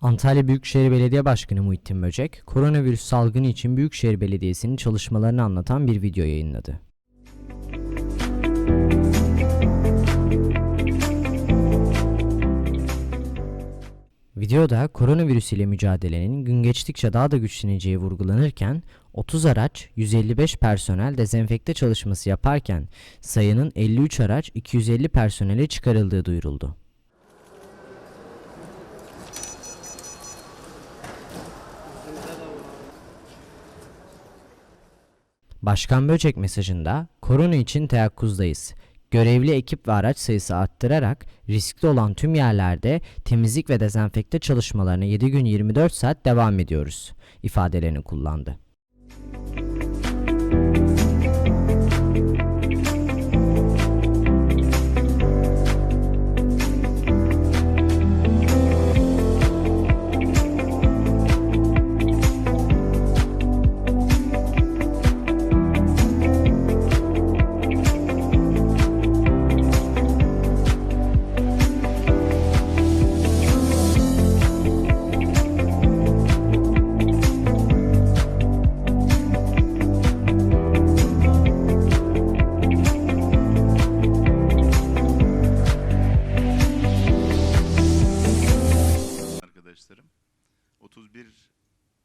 Antalya Büyükşehir Belediye Başkanı Muhittin Böcek, koronavirüs salgını için Büyükşehir Belediyesi'nin çalışmalarını anlatan bir video yayınladı. Videoda koronavirüs ile mücadelenin gün geçtikçe daha da güçleneceği vurgulanırken 30 araç, 155 personel dezenfekte çalışması yaparken sayının 53 araç, 250 personele çıkarıldığı duyuruldu. Başkan Böcek mesajında korona için teyakkuzdayız. Görevli ekip ve araç sayısı arttırarak riskli olan tüm yerlerde temizlik ve dezenfekte çalışmalarına 7 gün 24 saat devam ediyoruz ifadelerini kullandı. arkadaşlarım. 31